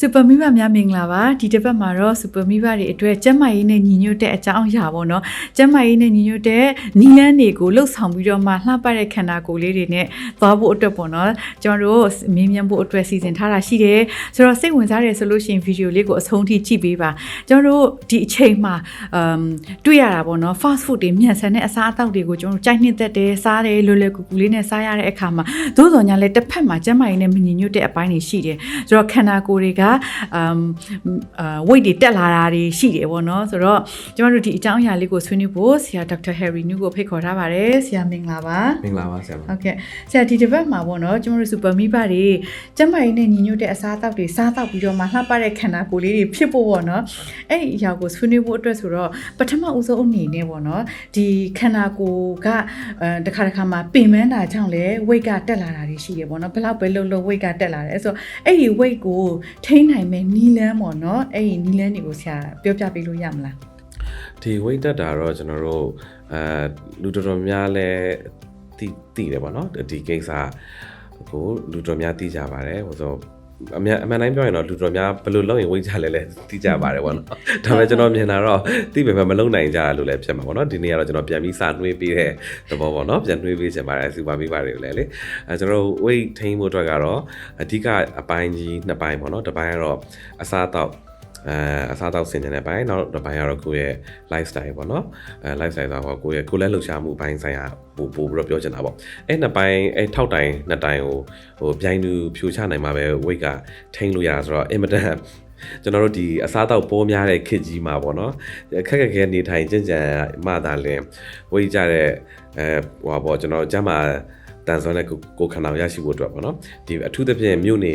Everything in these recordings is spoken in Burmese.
စူပါမိဘများမင်္ဂလာပါဒီတစ်ပတ်မှာတော့စူပါမိဘတွေအတွက်ကျန်းမာရေးနဲ့ညီညွတ်တဲ့အကြောင်းအရာပေါ့နော်ကျန်းမာရေးနဲ့ညီညွတ်တဲ့နီလန်းတွေကိုလှုပ်ဆောင်ပြီးတော့မှလှပတဲ့ခန္ဓာကိုယ်လေးတွေနဲ့သွားဖို့အတွက်ပေါ့နော်ကျွန်တော်တို့မြင်းမြန်းဖို့အတွက်စီစဉ်ထားတာရှိတယ်ဆိုတော့စိတ်ဝင်စားတယ်ဆိုလို့ရှိရင်ဗီဒီယိုလေးကိုအဆုံးထိကြည့်ပေးပါကျွန်တော်တို့ဒီအချိန်မှာအမ်တွေ့ရတာပေါ့နော် fast food တွေမြန်ဆန်တဲ့အစားအသောက်တွေကိုကျွန်တော်တို့ကြိုက်နှစ်သက်တယ်စားတယ်လွယ်လွယ်ကူကူလေးနဲ့စားရတဲ့အခါမှာသို့တော်ညာလည်းတစ်ဖက်မှာကျန်းမာရေးနဲ့မညီညွတ်တဲ့အပိုင်းတွေရှိတယ်ဆိုတော့ခန္ဓာကိုယ်တွေကအမ်အာ weight တွေတက်လာတာတွေရှိတယ်ပေါ့နော်ဆိုတော့ကျွန်တော်တို့ဒီအကြောင်းအရာလေးကိုဆွေးနွေးဖို့ဆရာဒေါက်တာဟယ်ရီနူကိုဖိတ်ခေါ်ထားပါတယ်ဆရာမင်္ဂလာပါမင်္ဂလာပါဆရာမဟုတ်ကဲ့ဆရာဒီတစ်ပတ်မှာပေါ့နော်ကျွန်တော်တို့စူပါမိဘတွေကျန်းမာရေးနဲ့ညီညွတ်တဲ့အစားအသောက်တွေစားတော့ပြီးတော့မှလှပတဲ့ခန္ဓာကိုယ်လေးတွေဖြစ်ဖို့ပေါ့နော်အဲ့ဒီအရာကိုဆွေးနွေးဖို့အတွက်ဆိုတော့ပထမဦးဆုံးအနေနဲ့ပေါ့နော်ဒီခန္ဓာကိုယ်ကအဲတစ်ခါတစ်ခါမှာပင်ပန်းတာကြောင့်လည်း weight ကတက်လာတာတွေရှိတယ်ပေါ့နော်ဘယ်လောက်ပဲလုံလုံ weight ကတက်လာတယ်ဆိုတော့အဲ့ဒီ weight ကိုထိန်းနိုင်မဲ့နီလန်းပေါ့နော်အဲ့ဒီနီလန်းတွေကိုဆရာပြောပြပေးလို့ရမလားဒီ weight တက်တာတော့ကျွန်တော်တို့အဲလူတော်တော်များလဲတိတိတယ်ပေါ့နော်ဒီကိစ္စကိုလူတော်များသိကြပါတယ်ဟိုဆို အမှန်အမှန်တိုင်းပြောရင်တော့လူတော်များဘယ်လိုလုပ်ရင် weight ချလဲလဲသိကြပါတယ်ပေါ့နော်ဒါပေမဲ့ကျွန်တော်မြင်တာတော့သိပေမဲ့မလုံနိုင်ကြလို့လည်းဖြစ်မှာပေါ့နော်ဒီနေ့ကတော့ကျွန်တော်ပြန်ပြီးစာနှွေးပေးတဲ့သဘောပေါ့နော်ပြန်နှွေးပေးချင်ပါတယ်စူပါမိပါတယ်လည်းလေအဲကျွန်တော်တို့ weight ထိန်းဖို့အတွက်ကတော့အဓိကအပိုင်းကြီးနှစ်ပိုင်းပေါ့နော်တစ်ပိုင်းကတော့အစားအသောက် အဲအစားအသောက်ဆင်ခြင်တဲ့ဘိုင်းနောက်တစ်ပိုင်းကတော့ကိုယ့်ရဲ့ lifestyle ပေါ့နော်အဲ lifestyle ဆိုတော့ကိုယ့်ရဲ့ကိုယ်လက်လှုပ်ရှားမှုဘိုင်းဆိုင်ရာပို့ပို့ပြီးတော့ပြောချင်တာပေါ့အဲ့နှစ်ပိုင်းအဲ့ထောက်တိုင်နှစ်တိုင်ကိုဟိုပြိုင်သူဖြိုချနိုင်မှာပဲ weight ကထိန်းလို့ရတာဆိုတော့အင်မတန်ကျွန်တော်တို့ဒီအစားအသောက်ပိုးများတဲ့ခေတ်ကြီးမှာပေါ့နော်ခက်ခက်ခဲနေထိုင်ကြင်ကြံမှသာလင်ဝေးကြတဲ့အဲဟိုပါပေါ့ကျွန်တော်ကျမ်းမာ တန်ဆွမ်းတဲ့ကိုကိုခန္ဓာကိုရရှိဖို့အတွက်ပေါ့နော်ဒီအထူးသဖြင့်မြို့နေ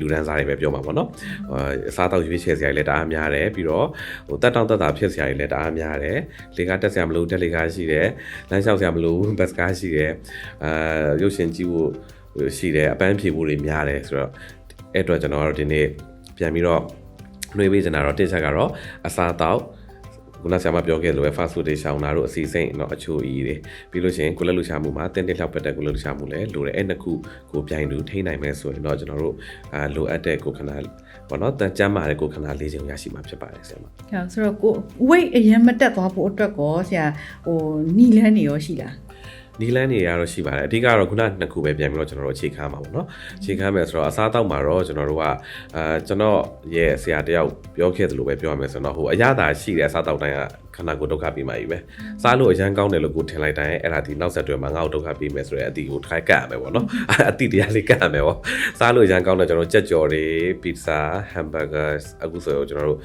လူဒန်းစားတွေပဲပြောမှာပေါ့နော်ဟိုအစားအသောက်ရွေးချယ်စရာတွေလည်းတအားများတယ်ပြီးတော့ဟိုတက်တောင့်တက်တာဖြစ်စရာတွေလည်းတအားများတယ်လေကားတက်စရာမလိုတက်လေကားရှိတယ်လမ်းလျှောက်စရာမလိုဘတ်စကားရှိတယ်အာရုပ်ရှင်ကြည့်ဖို့ရှိတယ်အပန်းဖြေဖို့တွေများတယ်ဆိုတော့အဲ့အတွက်ကျွန်တော်တို့ဒီနေ့ပြန်ပြီးတော့နှွေးပေးချင်တာတော့တစ်ချက်ကတော့အစားအသောက် ခုနဆရာမပြောခဲ့လို့ပဲ fast food တွေရှောင်တာတို့အစီအစိမ့်တော့အချို့အီတွေပြီးလို့ရှိရင်ကိုလက်လူရှာမှုမှာတင်းတင်းလျှောက်ပတ်တဲ့ကိုလက်လူရှာမှုလည်းလိုတယ်အဲ့နှစ်ခုကိုပြိုင်တူထိနိုင်မယ်ဆိုရင်တော့ကျွန်တော်တို့အာလိုအပ်တဲ့ကိုခန္ဓာပေါ့နော်တန်ကြမ်းမာတဲ့ကိုခန္ဓာလေးချိန်ရရှိမှာဖြစ်ပါတယ်ဆရာမဟုတ်ဆိုတော့ကို weight အရင်မတက်သွားဖို့အတွက်ကောဆရာဟိုနီလန်းနေရောရှိလား နီလန်းနေရတော့ရှိပါတယ်အဓိကတော့ခုနနှစ်ခုပဲပြန်ပြီးတော့ကျွန်တော်တို့အခြေခံမှာပေါ့နော်အခြေခံမယ်ဆိုတော့အစားအသောက်မှာတော့ကျွန်တော်တို့ကအာကျွန်တော်ရဲ့ဆရာတယောက်ပြောခဲ့သလိုပဲပြောရမယ်ဆိုတော့ဟိုအရသာရှိတဲ့အစားအသောက်တိုင်းကခ န္ဓာကိုယ်ဒုက္ခပေးမှကြီးပဲစားလို့အရန်ကောင်းတယ်လို့ကိုထင်လိုက်တိုင်းအဲ့ဒါဒီနောက်ဆက်တွဲမှာငါ့ကိုဒုက္ခပေးမယ်ဆိုတဲ့အတိကိုထိုက်ကပ်ရမယ်ပေါ့နော်အတိတရားလေးကပ်ရမယ်ပေါ့စားလို့အရန်ကောင်းတယ်ကျွန်တော်ကြက်ကြော်တွေပီဇာဟမ်ဘာဂါအခုဆိုရင်ကျွန်တော်တို့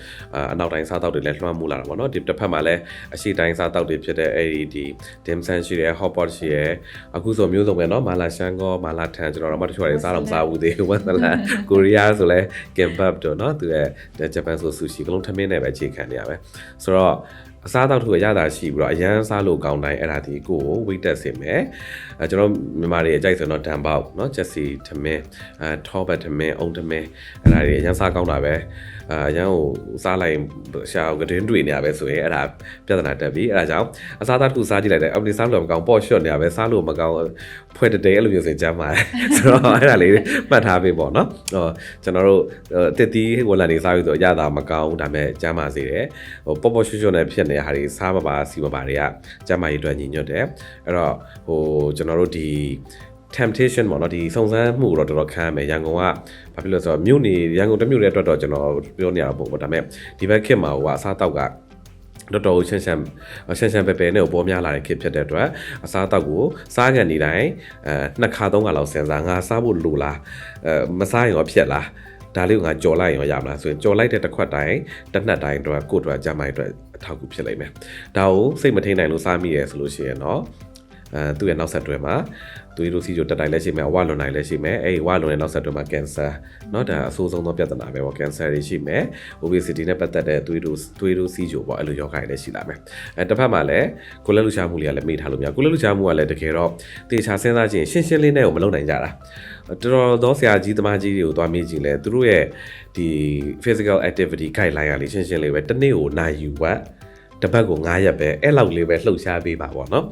အနောက်တိုင်းစားတောက်တွေလည်းလွှမ်းမိုးလာတာပေါ့နော်ဒီတစ်ဖက်မှာလည်းအရှိတိုင်းစားတောက်တွေဖြစ်တဲ့အဲ့ဒီဒီဒင်ဆန်ရှိတယ်ဟော့ပေါ့ရှိတယ်အခုဆိုမျိုးစုံပဲနော်မာလာရှန်ကောမာလာထန်ကျွန်တော်တို့မှတချို့တွေစားတော့မစားဘူးသေးဘူးဝတ်သလားကိုရီးယားဆိုလဲကင်ဘပ်တော့နော်သူကဂျပန်ဆိုဆူရှီကလုံးထမင်းနဲ့ပဲအခြေခံနေရပဲဆိုတော့အစားအသောက်ထုတ်ရရတာရှိပြီးတော့အရန်စားလို့ကောင်းတိုင်းအဲ့ဒါဒီကိုကို weight တက်စေမယ်အဲကျွန်တော်မြန်မာတွေအကြိုက်ဆိုတော့ဒန်ပေါက်เนาะချက်စီထမင်းအဲထောဘတ်ထမင်းအုံထမင်းအဲ့ဒါတွေအရန်စားကောင်းတာပဲအဲအရန်ကိုစားလိုက်ရှာကတင်းတွေ့နေရပဲဆိုရင်အဲ့ဒါပြဿနာတက်ပြီအဲ့ဒါကြောင့်အစားအသောက်တစ်ခုစားကြည့်လိုက်တယ်အော်ဒီစားလို့မကောင်းပေါ့ရှော့နေရပဲစားလို့မကောင်းဖွဲ့တတဲအဲ့လိုမျိုးဆိုကြမ်းပါတယ်ဆိုတော့အဲ့ဒါလေးမှတ်ထားပေးပေါ့နော်ဟောကျွန်တော်တို့တစ်တီးဝလန်နေစားပြီးဆိုရတာမကောင်းဒါပေမဲ့ကြမ်းပါစေတယ်ဟိုပေါ့ပေါ့ရှော့ရှော့နဲ့ဖြစ်နေတဲ့ဟာတွေစားမပါစီမပါတွေကကြမ်းပါရေးအတွက်ညီညွတ်တယ်အဲ့တော့ဟိုကျွန် ်တော်တို့ဒီ temptation ပေါ့နော်ဒီစုံစမ်းမှုတော့တော်တော်ခံရမယ်ရန်ကုန်ကဘာဖြစ်လို့လဲဆိုတော့မြို့နေရန်ကုန်တစ်မြို့ရဲ့အတွက်တော့ကျွန်တော်ပြောနေရတာပေါ့ဒါပေမဲ့ဒီဘက်ခေတ်မှာဟိုကအစားတောက်ကတော်တော်ရှင်းရှင်းရှင်းရှင်းပဲပဲနဲ့ပေါ်များလာတဲ့ခေတ်ဖြစ်တဲ့အတွက်အစားအသောက်ကိုစားကန်နေတိုင်းအဲနှစ်ခါသုံးခါလောက်စဉ်းစားငါစားဖို့လိုလားအဲမစားရင်ရောဖြစ်လားဒါလေးကိုငါကြော်လိုက်ရောရမလားဆိုရင်ကြော်လိုက်တဲ့တစ်ခွက်တိုင်းတစ်နှက်တိုင်းတော့ကိုယ့်အတွက်ကြမ်းမိုက်အတွက်အထောက်အကူဖြစ်လိမ့်မယ်ဒါကိုစိတ်မထိန်နိုင်လို့စားမိရဆိုလို့ရှိရင်တော့ အဲသူ့ရဲ့နောက်ဆက်တွဲမှာသွေးတို့စီတို့တက်တိုင်းလည်းရှိမယ်အဝလွန်တိုင်းလည်းရှိမယ်အဲ့ဒီဝလွန်ရဲ့နောက်ဆက်တွဲမှာကင်ဆာเนาะဒါအဆိုးဆုံးသောပြဿနာပဲပေါ့ကင်ဆာတွေရှိမယ် obesity နဲ့ပတ်သက်တဲ့သွေးတို့သွေးတို့စီချိုပေါ့အဲ့လိုယောဂတွေလည်းရှိလာမယ်အဲတစ်ဖက်မှာလည်းကိုလက်လူရှာမှုလေးကလည်းမေ့ထားလို့မရကိုလက်လူရှာမှုကလည်းတကယ်တော့တေချာစဉ်းစားခြင်းရှင်းရှင်းလေးနဲ့ကိုမလုပ်နိုင်ကြတာတော်တော်သောဆရာကြီးသမားကြီးတွေကိုသွားမေးကြည့်လဲသူတို့ရဲ့ဒီ physical activity guideline ကလေးရှင်းရှင်းလေးပဲတစ်နေ့ကိုနိုင်ယူဝက် တစ်ပတ်ကို9ရက်ပဲအဲ့လောက်လေးပဲလှုပ်ရှားပေးပါပေါ့နော်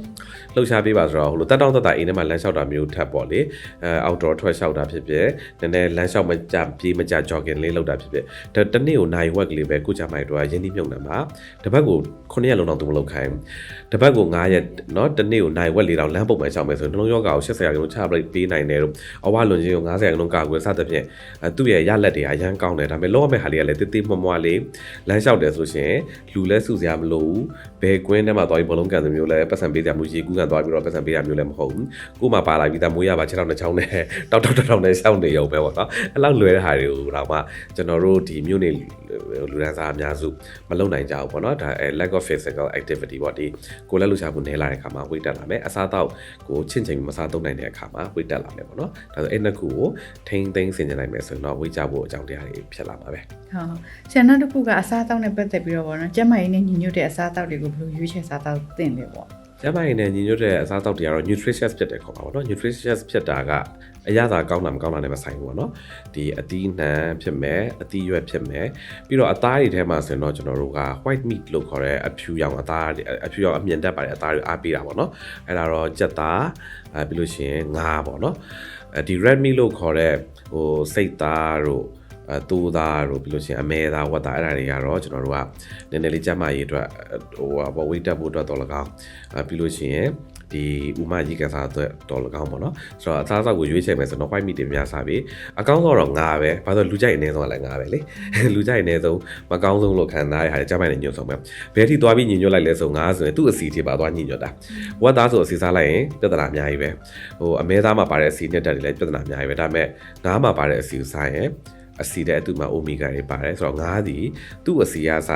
လှုပ်ရှားပေးပါဆိုတော့ဟိုလိုတက်တောင့်တက်တာအိမ်ထဲမှာလမ်းလျှောက်တာမျိုးထပ်ပေါ့လေအဲ outdoor ထွက်လျှောက်တာဖြစ်ဖြစ်နည်းနည်းလမ်းလျှောက်မကြပြေးမကြ jogging လေးလုပ်တာဖြစ်ဖြစ်ဒါတစ်နေ့ကိုနိုင်ဝက်ကလေးပဲကိုကြမိုက်တော့ရင်းနှီးမြုပ်နှံပါတစ်ပတ်ကို9ရက်လုံးတော့သူမလုပ်ခိုင်းတစ်ပတ်ကို9ရက်เนาะတစ်နေ့ကိုနိုင်ဝက်လေးတော့လမ်းပုံမှန်ရှောက်မယ်ဆိုရင်နှလုံးရောဂါကို80ရာခိုင်နှုန်းချပလိုက်ပေးနိုင်တယ်လို့အဝလွန်ချင်းကို90ရာခိုင်နှုန်းကာကွယ်စသဖြင့်အဲသူ့ရဲ့ရလက်တွေအရန်ကောင်းတယ်ဒါပေမဲ့လောရမယ့်ဟာလေးကလည်းတိတိမွမွလေးလမ်းလျှောက်တယ်ဆိုရှင်လူလဲစုစရာမလို ိုဘူးဘယ်ကွင်းထဲမှာသွားပြီးဘလုံးကန်စမျိုးလဲပတ်စံပေးစရာမျိုးရေကူးကန်သွားပြီးတော့ပတ်စံပေးရမျိုးလည်းမဟုတ်ဘူးကို့မှာပါလာပြီးသားမွေးရပါ6တောင်2ချောင်းနဲ့တောက်တောက်တောက်တောက်နဲ့ရှောက်နေရုံပဲပေါ့နော်အဲ့လောက်လွယ်တဲ့ဟာတွေကိုတော့မှကျွန်တော်တို့ဒီမြို့နေလူဒန်းစားအများစုမလုပ်နိုင်ကြဘူးပေါ့နော်ဒါ lack of physical activity ပေါ့ဒီကိုယ်လက်လှူရှာမှုနည်းလာတဲ့အခါမှာဝိတ်တက်လာမယ်အစားတော့ကိုချင်းချင်းမစားသုံးနိုင်တဲ့အခါမှာဝိတ်တက်လာမယ်ပေါ့နော်ဒါဆိုအဲ့နှစ်ခုကိုထိန်းသိမ်းဆင်ခြင်နိုင်မယ်ဆိုရင်တော့ဝိတ်ကြဖို့အကြောင်းတရားတွေဖြစ်လာမှာပဲဟုတ်ဆရာနောက်တစ်ခုကအစားအသောက်နဲ့ပတ်သက်ပြီးတော့ဗောနော်ကျန်းမာရေးနဲ့ညီညွတ်တဲ့အစားအသောက်တွေကိုဘယ်လိုရွေးချယ်စားသောက်သင့်လဲပေါ့ကျန်းမာရေးနဲ့ညီညွတ်တဲ့အစားအသောက်တွေကတော့ nutritious ဖြစ်တယ်ခေါ်ပါဘောနော် nutritious ဖြစ်တာကအရသာကောင်းတာမကောင်းတာနဲ့မဆိုင်ဘူးပေါ့နော်ဒီအသီးနှံဖြစ်မယ်အသီးရွက်ဖြစ်မယ်ပြီးတော့အသားတွေထဲမှာဆိုရင်တော့ကျွန်တော်တို့က white meat လို့ခေါ်တဲ့အဖြူရောင်အသားတွေအဖြူရောင်အမြင်တက်ပါတယ်အသားတွေအားပေးတာပေါ့နော်အဲ့ဒါတော့ကြက်သားအဲပြီးလို့ရှိရင်ငါးပေါ့နော်အဲဒီ red meat လို့ခေါ်တဲ့ဟိုစိတ်သားတို့ အဲတူသားတို့ပြီးလို့ရှိရင်အမဲသားဝတ်သားအဲ့ဒါတွေကတော့ကျွန်တော်တို့ကနည်းနည်းလေးကြမ်းမာရေးအတွက်ဟိုဟာပေါ့ဝိတ်တက်ဖို့အတွက်တော့လကောင်းအဲပြီးလို့ရှိရင်ဒီဥမကြီးကစားအတွက်တော်လကောင်းပေါ့နော်ဆိုတော့အသားအသောက်ကိုရွေးချယ်မယ်ဆိုတော့ white meat တွေများစားပြီးအကောင်းဆုံးတော့ငါပဲဘာလို့လူကြိုက်အနည်းဆုံးကလည်းငါပဲလေလူကြိုက်အနည်းဆုံးမကောင်းဆုံးလို့ခံစားရတဲ့ကြမ်းမာရေးညွတ်ဆုံးပဲဘယ်ထိသွားပြီးညညွတ်လိုက်လဲဆိုငါဆိုရင်သူ့အစီထိပါသွားညညွတ်တာဝတ်သားဆိုအစီစားလိုက်ရင်ပြဿနာအများကြီးပဲဟိုအမဲသားမှာပါတဲ့အစီနဲ့တက်တယ်လည်းပြဿနာအများကြီးပဲဒါပေမဲ့ငါးမှာပါတဲ့အစီကိုစားရင် အစီတဲ့အတူမှာအိုမီဂါတွေပါတယ်ဆိုတော့ငါးဒီသူ့အစီအစ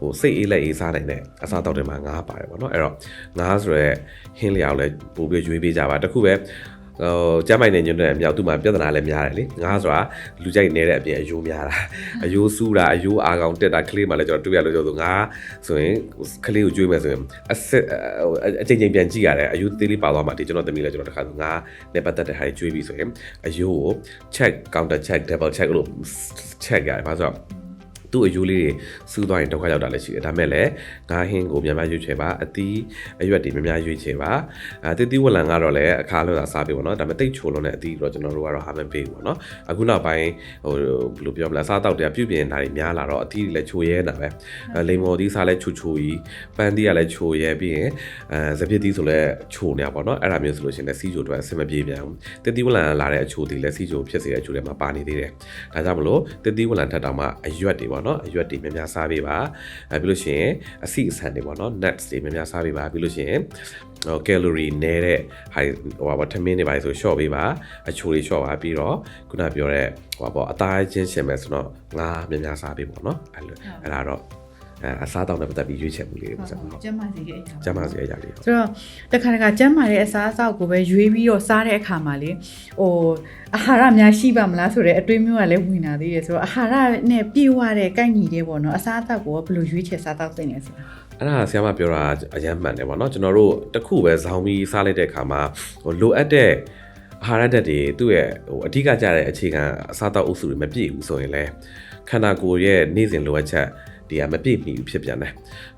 ဟိုစိတ်အေးလက်အေးစားနိုင်တဲ့အစားတောက်တွေမှာငါးပါတယ်ပေါ့နော်အဲ့တော့ငါးဆိုရဲဟင်းလျောက်လဲပို့ပြီးရွေးပေးကြပါတခုပဲ ဟိုကျမ်းမိုင်နေညွန့်တဲ့အမြောက်သူ့မှာပြဿနာလည်းများတယ်လေငါးဆိုတာလူကြိုက်နေတဲ့အပြင်အယိုးများတာအယိုးစူးတာအယိုးအာကောင်တက်တာကလေးမှလည်းကျွန်တော်တွေ့ရလို့ပြောဆိုငါးဆိုရင်ကလေးကိုကြွေးမယ်ဆိုရင်အစစ်အချိန်ချင်းပြန်ကြည့်ရတယ်အယိုးသေးလေးပါသွားမှဒီကျွန်တော်သမီးလည်းကျွန်တော်တခါဆိုငါးနဲ့ပတ်သက်တဲ့ဟာတွေကြွေးပြီးဆိုရင်အယိုးကို check counter check double check လို့ check ရတယ်ဘာလို့ဆိုတော့ သူ့အယူလေးတွေစူးသွားရင်ဒုက္ခရောက်တာလည်းရှိတယ်ဒါမဲ့လည်းငါးဟင်းကိုများများရွေးချယ်ပါအသီးအရွက်တွေများများရွေးချယ်ပါအဲတိတိဝလန်ကတော့လည်းအခါလို့သာစားပေးပါတော့ဒါပေမဲ့တိတ်ချိုလုံးတဲ့အသီးတော့ကျွန်တော်တို့ကတော့ဟာမပေးဘူးပေါ့နော်အခုနောက်ပိုင်းဟိုဘယ်လိုပြောမလဲအစားတောက်တွေကပြုပြင်တာတွေများလာတော့အသီးတွေလည်းချိုရဲတာပဲလိမ္မော်သီးစားလည်းချိုချိုကြီးပန်းသီးကလည်းချိုရဲပြီးရင်အဲစပစ်သီးဆိုလည်းချိုနေတာပေါ့နော်အဲ့ဒါမျိုးဆိုလို့ရှိရင်လည်းစီးချိုတွေအဆင်မပြေပြန်ဘူးတိတိဝလန်လာတဲ့အချိုတွေလည်းစီးချိုဖြစ်စေတဲ့အချိုတွေမှာပါနေသေးတယ်ဒါကြောင့်မလို့တိတိဝလန်ထက်တောင်မှအရွက်တွေပေါ့နော်အရွက်တွေများများစားပေးပါအဲပြီးလို့ရှိရင်အဆီအဆန်တွေပေါ့နော် nuts တွေများများစားပေးပါပြီးလို့ရှိရင်ဟို calorie နည်းတဲ့ဟာဟိုပါထမင်းတွေပါဆို short ပေးပါအချိုတွေ short ပါပြီးတော့ခုနပြောတဲ့ဟိုပါအသားချင်းရှင်မယ်ဆိုတော့ငါများများစားပေးပေါ့နော်အဲ့လိုအဲ့ဒါတော့ အဲအစားတောင်းတဲ့ပတ်သက်ပြီးရွေးချယ်မှုလေးတွေပေါ့နော်ကျန်းမာစေတဲ့အရာကျမ်းပါစေအရာလေးဆိုတော့တခါတခါကျန်းမာတဲ့အစားအသောက်ကိုပဲရွေးပြီးတော့စားတဲ့အခါမှာလေဟိုအာဟာရများရှိပါမလားဆိုတဲ့အတွေးမျိုးကလည်းဝင်လာသေးတယ်ဆိုတော့အာဟာရနဲ့ပြည့်ဝတဲ့ကိုက်ညီတဲ့ပေါ့နော်အစားအသောက်ကိုဘယ်လိုရွေးချယ်စားသောက်သင့်လဲဆိုတာအဲ့ဒါဆရာမပြောတာအယမ်းမှန်တယ်ပေါ့နော်ကျွန်တော်တို့တစ်ခုပဲဇောင်းပြီးစားလိုက်တဲ့အခါမှာဟိုလိုအပ်တဲ့အာဟာရဓာတ်တွေသူ့ရဲ့ဟိုအဓိကကျတဲ့အခြေခံအစားအသောက်အုပ်စုတွေမပြည့်ဘူးဆိုရင်လည်းခန္ဓာကိုယ်ရဲ့နေ့စဉ်လိုအပ်ချက် ဒီကမပြည့်မီဘူးဖြစ်ပြန်တယ်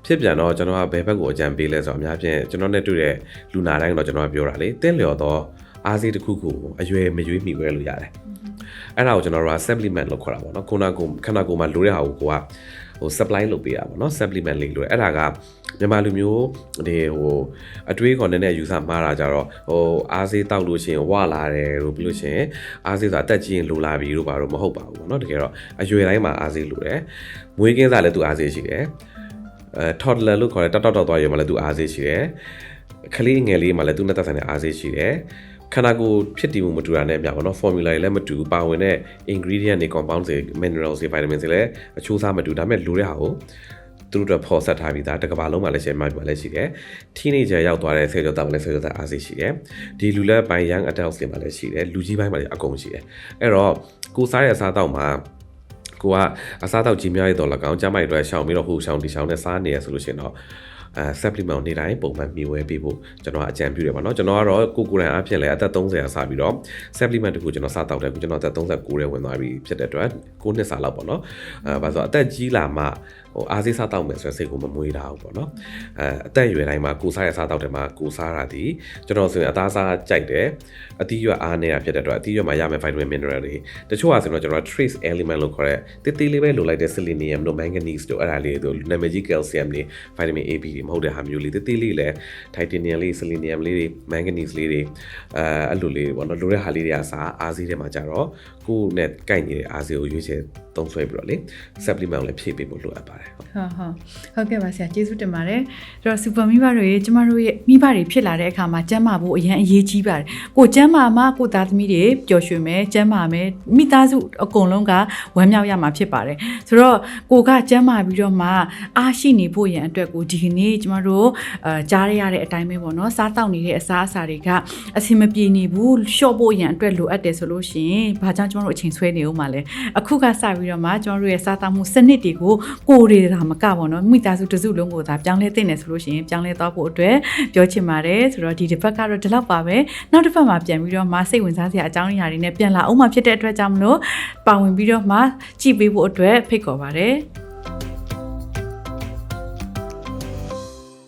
ဖြစ်ပြန်တော့ကျွန်တော်ကဘယ်ဘက်ကိုအကြံပေးလဲဆိုတော့အများဖြင့်ကျွန်တော်နဲ့တွေ့တဲ့လူနာတိုင်းတော့ကျွန်တော်ကပြောတာလေတင်းလျော်တော့အားစေးတစ်ခုခုကိုအရွယ်မရွေးမိဝဲလို့ရတယ် အဲ့ဒါကိုကျွန်တော်တို့က supplement လို့ခေါ်တာပေါ့နော်ခုနကခန္ဓာကိုယ်မှာလိုတဲ့ဟာကိုကိုကဟို supply လုပ်ပေးတာပေါ့နော် supplement လေးလို့အဲ့ဒါကမြန်မာလူမျိုးဒီဟိုအတွေးခေါ်နေတဲ့ယူဆမှားတာကြတော့ဟိုအားစေးတောက်လို့ရှိရင်ဝလာတယ်လို့ပြီးလို့ရှိရင်အားစေးဆိုတာတက်ကြီးရင်လိုလာပြီလို့ပါတော့မဟုတ်ပါဘူးပေါ့နော်တကယ်တော့အရွယ်တိုင်းမှာအားစေးလိုတယ်မွေးကင်းစားလည်းသူအားစေးရှိတယ်အဲ toddler လို့ခေါ်တဲ့တောက်တောက်တောက်သွားရမှာလည်းသူအားစေးရှိတယ်ကလေးငယ်လေးမှာလည်းသူနဲ့သက်ဆိုင်တဲ့အားစေးရှိတယ် ခန္ဓာကိုယ်ဖြစ်တည်မှုမတူတာနဲ့အမျှပေါ့နော် formula တွေလည်းမတူပါဝင်တဲ့ ingredient တွေ compound တွေ minerals တွေ vitamins တွေလည်းအချိုးစားမတူဒါပေမဲ့လိုတဲ့ဟာကိုသူတို့တော့ဖော်ဆက်ထားပြီးသားတစ်ကမ္ဘာလုံးမှာလည်းရှယ်မှာပြလည်းရှိတယ် teenager ရောက်သွားတဲ့ဆယ်ကျော်သားလည်းဆယ်ကျော်သားအားစိရှိတယ်ဒီလူလက်ပိုင်း young adults တွေမှာလည်းရှိတယ်လူကြီးပိုင်းမှာလည်းအကုန်ရှိတယ်အဲ့တော့ကိုစားတဲ့အစားအသောက်မှာကိုကအစားအသောက်ကြီးများရတော့လကောင်းကျမကြီးအတွက်ရှောင်ပြီးတော့ဟိုရှောင်ဒီရှောင်နဲ့စားနေရဆိုလို့ရှိရင်တော့ အဲ supplement နေတိုင်းပုံမှန်မြည်ဝဲပေးဖို့ကျွန်တော်အကြံပြုတယ်ပေါ့နော်ကျွန်တော်ကတော့ကိုကိုရန်အဖြစ်လဲအသက်30အစားပြီးတော့ supplement တခုကျွန်တော်စတောက်တယ်ခုကျွန်တော်အသက်39ရဲဝင်သွားပြီဖြစ်တဲ့အတွက်9နှစ်စာလောက်ပေါ့နော်အဲဘာလို့ဆိုအသက်ကြီးလာမှ ဟိုအားစေးစားတောက်မယ်ဆိုတဲ့စိတ်ကိုမမွေးတာဘူးပေါ့နော်အဲအသက်အရွယ်တိုင်းမှာကိုစားရစားတောက်တယ်မှာကိုစားတာဒီကျွန်တော်ဆိုရင်အသားစားကြိုက်တယ်အသီးရွက်အားနေတာဖြစ်တဲ့အတွက်အသီးရွက်မှာရမယ် vitamin mineral တွေတချို့ဟာဆိုတော့ကျွန်တော် trace element လို့ခေါ်တဲ့တေးသေးလေးပဲလိုလိုက်တဲ့ selenium တို့ manganese တို့အဲ့ဒါလေးတို့နာမည်ကြီး calcium တွေ vitamin A B တွေမဟုတ်တဲ့ဟာမျိုးလေးတေးသေးလေးလည်း titanium လေး selenium လေးတွေ manganese လေးတွေအဲအဲ့လိုလေးတွေပေါ့နော်လိုတဲ့ဟာလေးတွေကစားအားစေးတွေမှာကြတော့ ကိုယ့်နဲ့ကိုက်နေတဲ့အားစေးကိုရွေးချယ်သုံးဆွဲပြီးတော့လေ supplement ကိုလည်းဖြည့်ပေးဖို့လိုအပ်ပါတယ်ဟုတ်ဟုတ်ဟုတ်ကဲ့ပါဆရာကျေးဇူးတင်ပါတယ်အဲ့တော့စူပါမိဘတွေကျမတို့ရဲ့မိဘတွေဖြစ်လာတဲ့အခါမှာကျန်းမာဖို့အရင်အရေးကြီးပါတယ်ကိုကျန်းမာမှကိုသားသမီးတွေပျော်ရွှင်မယ်ကျန်းမာမယ်မိသားစုအကုန်လုံးကဝမ်းမြောက်ရမှာဖြစ်ပါတယ်ဆိုတော့ကိုကကျန်းမာပြီးတော့မှအားရှိနေဖို့ရန်အတွက်ကိုဒီကနေ့ကျမတို့အဲကြားရရတဲ့အတိုင်းပဲပေါ့နော်စားတောက်နေတဲ့အစားအစာတွေကအဆင်မပြေနေဘူးလျှော့ဖို့ရန်အတွက်လိုအပ်တယ်ဆိုလို့ရှိရင်ဘာကြောင့်ကျမတို့အချိန်ဆွဲနေဦးမှာလဲအခုကစပြီးတော့မှကျမတို့ရဲ့စားတောက်မှုစနစ်တွေကိုကိုယ်တွေဒါမကပေါ့နော်မိသားစုတစ်စုလုံးကိုသာပြောင်းလဲသင့်တယ်ဆိုလို့ရှိရင်ပြောင်းလဲသွားဖို့အတွက်ပြောချင်ပါတယ်ဆိုတော့ဒီတစ်ပတ်ကတော့ဒီလောက်ပါပဲနောက်တစ်ပတ်မှာပြန်ပြီးတော့မှစိတ်ဝင်စားစရာအကြောင်းအရာတွေနဲ့ပြန်လာအောင်မှဖြစ်တဲ့အတွက်ကြောင့်မလို့ပါဝင်ပြီးတော့မှကြည့်ပေးဖို့အတွက်ဖိတ်ခေါ်ပါတယ်